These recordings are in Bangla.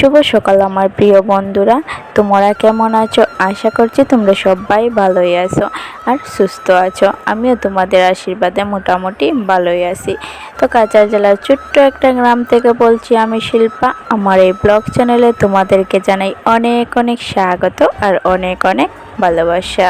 শুভ সকাল আমার প্রিয় বন্ধুরা। তোমরা কেমন আছো? আশা করছি তোমরা সবাই ভালোই আছো আর সুস্থ আছো। আমিও তোমাদের আশীর্বাদে মোটামুটি ভালোই আছি। তো কাচার জেলার ছোট্ট একটা গ্রাম থেকে বলছি আমি শিল্পা। আমার এই ব্লগ চ্যানেলে তোমাদেরকে জানাই অনেক অনেক স্বাগত আর অনেক অনেক ভালোবাসা।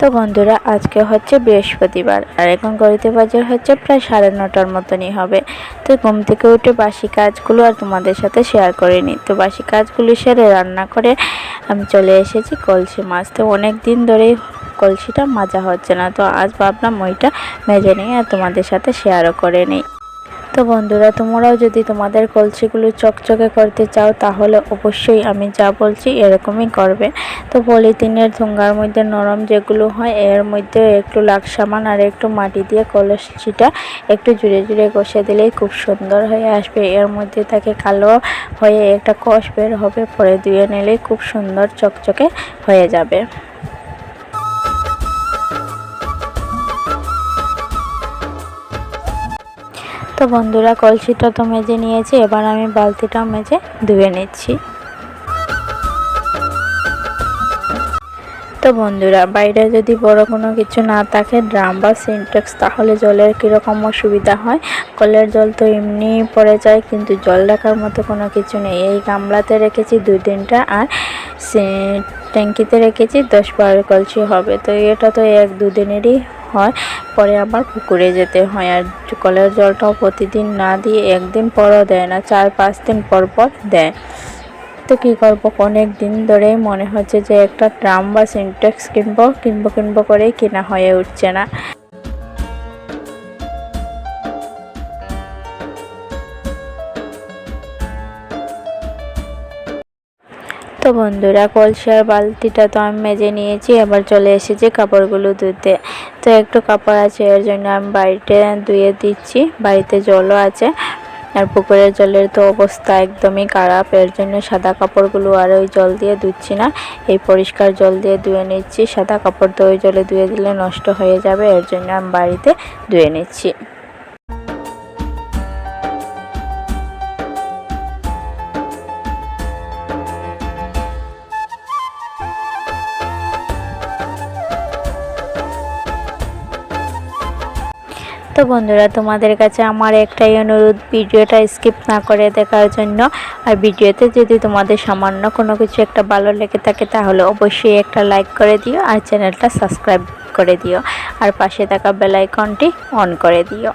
তো বন্ধুরা, আজকে হচ্ছে বৃহস্পতিবার, আর এখন গড়িতে বাজার হচ্ছে প্রায় সাড়ে নটার মতনই হবে। তো ঘুম থেকে উঠে বাসি কাজগুলো আর তোমাদের সাথে শেয়ার করে নিই। তো বাসি কাজগুলি সেরে রান্না করে আমি চলে এসেছি কলসি মাছ। তো অনেক দিন ধরেই কলসিটা মাজা হচ্ছে না, তো আজ ভাবলাম ওইটা মেজে নিয়ে আর তোমাদের সাথে শেয়ারও করে নিই। তো বন্ধুরা, তোমরাও যদি তোমাদের কলসিগুলো চকচকে করতে চাও, তাহলে অবশ্যই আমি যা বলছি এরকমই করবে। তো পলিথিনের ঠোঙ্গার মধ্যে নরম যেগুলো হয়, এর মধ্যে একটু লাক সামান আর একটু মাটি দিয়ে কলসিটা একটু জুড়ে জুড়ে কষে দিলেই খুব সুন্দর হয়ে আসবে। এর মধ্যে তাকে কালো হয়ে একটা কষ বের হবে, পরে ধুয়ে নিলেই খুব সুন্দর চকচকে হয়ে যাবে। তো বন্ধুরা, কলসিটা তো মেজে নিয়েছি, এবার আমি বালতিটাও মেজে ধুয়ে নিচ্ছি। তো বন্ধুরা, বাইরে যদি বড় কোনো কিছু না থাকে, ড্রাম বা সিনটেক্স তাহলে জলের কীরকম অসুবিধা হয়? কলের জল তো এমনি পড়ে যায়, কিন্তু জল রাখার মতো কোনো কিছু নেই। এই গামলাতে রেখেছি দুই তিনটা, আর ট্যাঙ্কিতে রেখেছি দশ বারো কলসি হবে। তো এটা তো এক দুদিনেরই হয়, পরে আবার পুকুরে যেতে হয়। আর কলের জলটাও প্রতিদিন না দিয়ে একদিন পরও দেয় না, চার পাঁচ দিন পর পর দেয়। তো কী করব? অনেক দিন ধরেই মনে হচ্ছে যে একটা ট্রাম বা সিনটেক্স কিনবো কিনবো কিনবো করেই কেনা হয়ে উঠছে না। তো বন্ধুরা, কলসিয়ার বালতিটা তো আমি মেজে নিয়েছি এবার চলে এসেছি কাপড়গুলো ধুতে। তো একটু কাপড় আছে, এর জন্য আমি বাড়িতে ধুয়ে দিচ্ছি। বাড়িতে জলও আছে, আর পুকুরের জলের তো অবস্থা একদমই খারাপ, এর জন্য সাদা কাপড়গুলো আর ওই জল দিয়ে ধুচ্ছি না। এই পরিষ্কার জল দিয়ে ধুয়ে নিচ্ছি, সাদা কাপড় তো ওই জলে ধুয়ে দিলে নষ্ট হয়ে যাবে, এর জন্য আমি বাড়িতে ধুয়ে নিচ্ছি। তো বন্ধুরা, তোমাদের কাছে আমার একটাই অনুরোধ, ভিডিওটা স্কিপ না করে দেখার জন্য। আর ভিডিওতে যদি তোমাদের সামান্য কোনো কিছু একটা ভালো লেগে থাকে, তাহলে অবশ্যই একটা লাইক করে দিও আর চ্যানেলটা সাবস্ক্রাইব করে দিও। আর পাশে থাকা বেলাইকনটি অন করে দিও।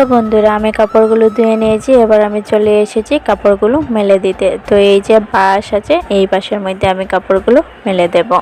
তো বন্ধুরা, আমি কাপড়গুলো ধুয়ে নিয়েছি, এবার আমি চলে এসেছি কাপড়গুলো মেলে দিতে। তো এই যে বাঁশ আছে, এই বাঁশের মধ্যে আমি কাপড়গুলো মেলে দেবো।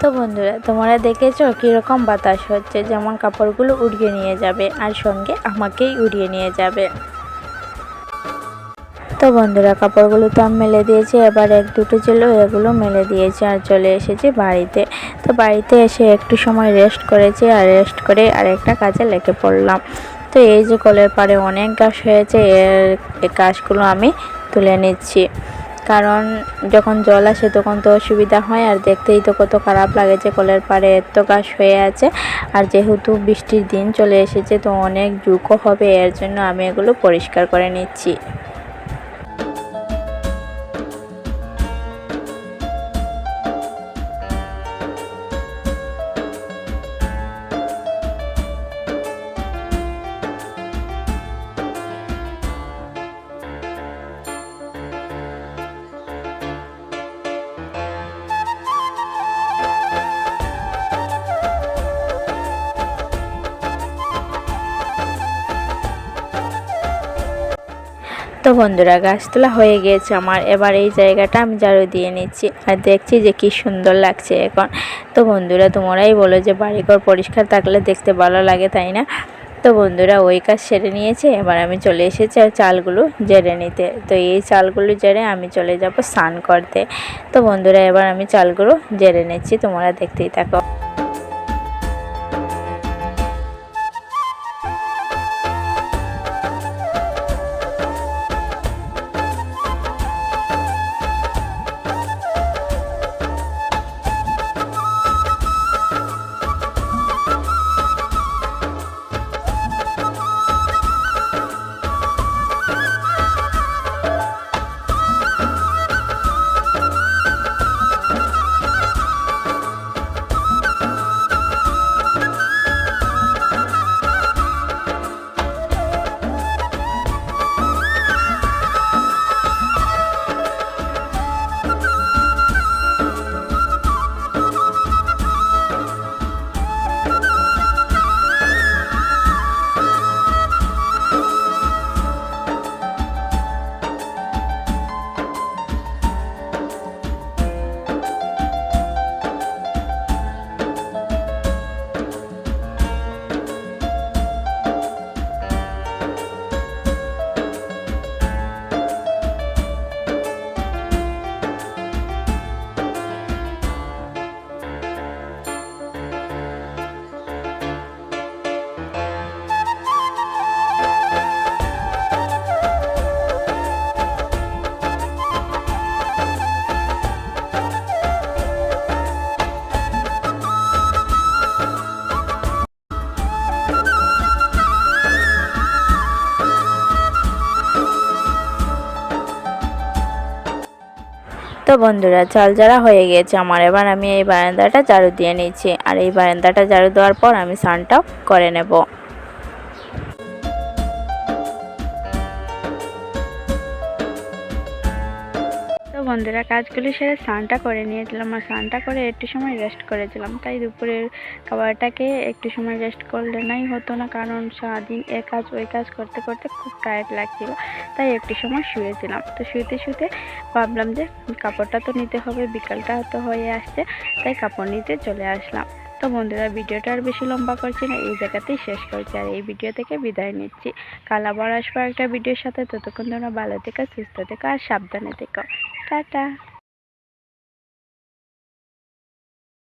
তো বন্ধুরা, তোমরা দেখেছ কীরকম বাতাস হচ্ছে? যেমন কাপড়গুলো উড়িয়ে নিয়ে যাবে আর সঙ্গে আমাকেই উড়িয়ে নিয়ে যাবে। তো বন্ধুরা, কাপড়গুলো তো আমি মেলে দিয়েছি, এবার এক দুটো ছিল এগুলো মেলে দিয়েছি আর চলে এসেছি বাড়িতে। তো বাড়িতে এসে একটু সময় রেস্ট করেছি আর রেস্ট করে আরেকটা কাজে লেগে পড়লাম। তো এই যে কলের পাড়ে অনেক গাছ হয়েছে, এর গাছগুলো আমি তুলে নিচ্ছি। কারণ যখন জল আসে তখন তো অসুবিধা হয়, আর দেখতেই তো কত খারাপ লাগে যে কলের পাড়ে এত গাছ হয়ে আছে। আর যেহেতু বৃষ্টির দিন চলে এসেছে, তো অনেক জুকো হবে, এর জন্য আমি এগুলো পরিষ্কার করে নিচ্ছি। বন্ধুরা গাছ তোলা হয়ে গিয়েছে আমার। এবার এই জায়গাটা আমি ঝাড়ু দিয়ে নিচ্ছি আর দেখছি যে কি সুন্দর লাগছে এখন। তো বন্ধুরা, তোমরাই বলো যে বাড়িঘর পরিষ্কার থাকলে দেখতে ভালো লাগে, তাই না? তো বন্ধুরা, ওই কাজ সেরে নিয়েছে। এবার আমি চলে এসেছি আর চালগুলো জেরে নিতে। তো এই চালগুলো জেরে আমি চলে যাব স্নান করতে। তো বন্ধুরা, এবার আমি চালগুলো জেরে নিচ্ছি, তোমরা দেখতেই থাকো। তো বন্ধুরা, চাল যারা হয়ে গিয়েছে আমার, এবার আমি এই বারান্দাটা ঝাড়ু দিয়ে নিচ্ছি। আর এই বারান্দাটা ঝাড়ু দেওয়ার পর আমি স্নানটাও করে নেব। বন্ধুরা, কাজগুলি সেরে স্নানটা করে নিয়েছিলাম। আর স্নানটা করে একটু সময় রেস্ট করেছিলাম। তাই দুপুরের খাবারটাকে একটু সময় রেস্ট করলে নাই হতো না, কারণ সারাদিন এ কাজ, ওই কাজ করতে করতে খুব টায়ার্ড লাগছিল। তাই একটু সময় শুয়েছিলাম। তো শুতে শুতে ভাবলাম যে, কাপড়টা তো নিতে হবে, বিকালটা তো হয়ে আসছে, তাই কাপড় নিতে চলে আসলাম। তো বন্ধুরা, ভিডিওটা আর বেশি লম্বা করছি না, এই জায়গাতেই শেষ করছি আর এই ভিডিও থেকে বিদায় নিচ্ছি। কাল আবার আসব একটা ভিডিওর সাথে, ততক্ষণ তোমরা ভালো থেকো, সুস্থ থেকো আর সাবধানে থেকো। টাটা!